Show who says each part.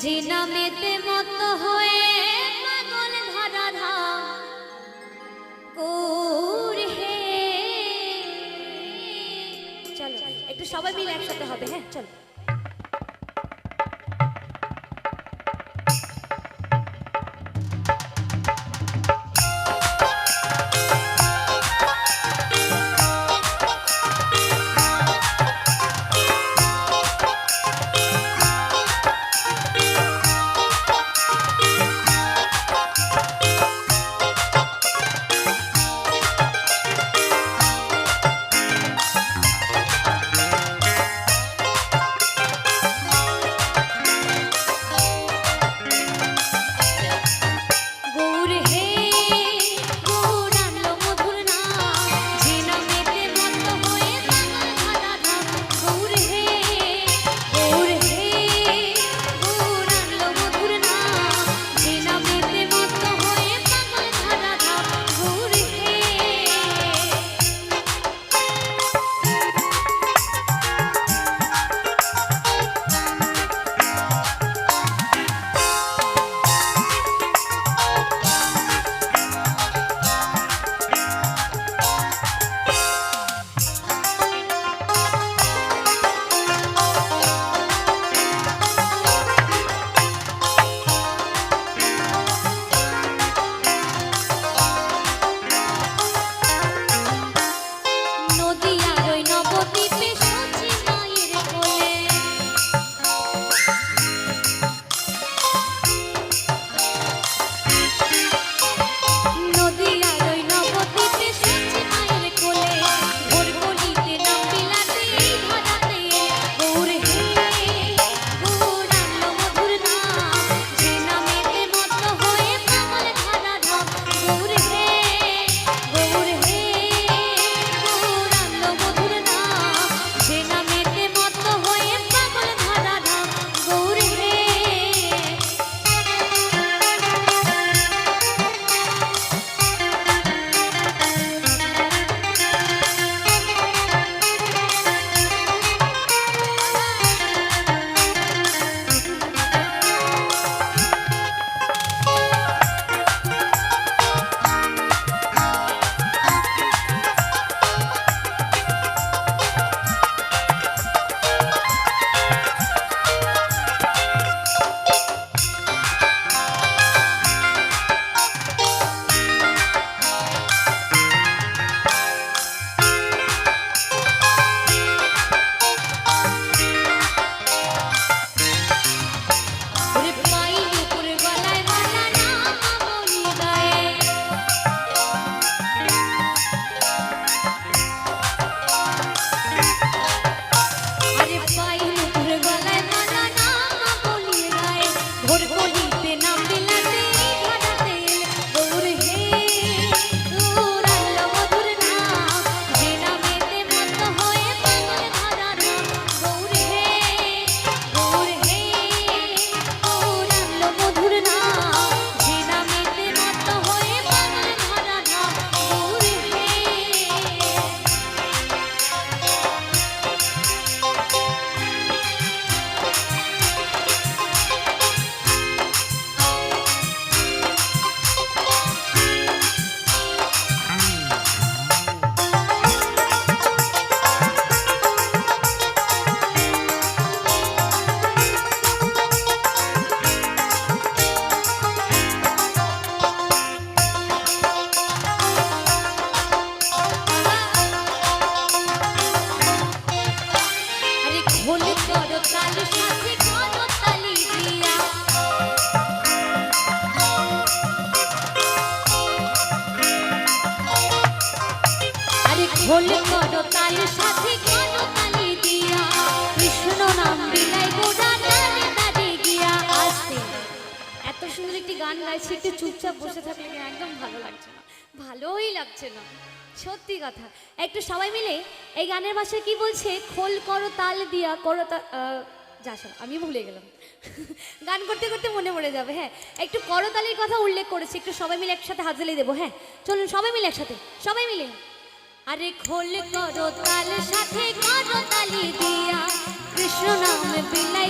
Speaker 1: আরে মেতে হয়ে হে। একটু সবাই মিলে একসাথে হবে হ্যাঁ চলো। এত সুন্দর একটি গান একটু চুপচাপ বসে থাকলে একদম ভালো লাগছে ভালোই লাগছে না। সত্যি কথা। সবাই মিলে এই গানের বলছে? খোল করো তাল দিয়া, করো ভুলে গেলাম। গান করতে করতে মনে যাবে হ্যাঁ। একটু করতালির কথা উল্লেখ করেছি, একটু সবাই মিলে একসাথে হাত জ্বালিয়ে দেবো হ্যাঁ। চলুন সবাই মিলে একসাথে, সবাই মিলে। আরে খোল করো তাল সাথে করো তালি দিয়া। কৃষ্ণ নাম বিলাই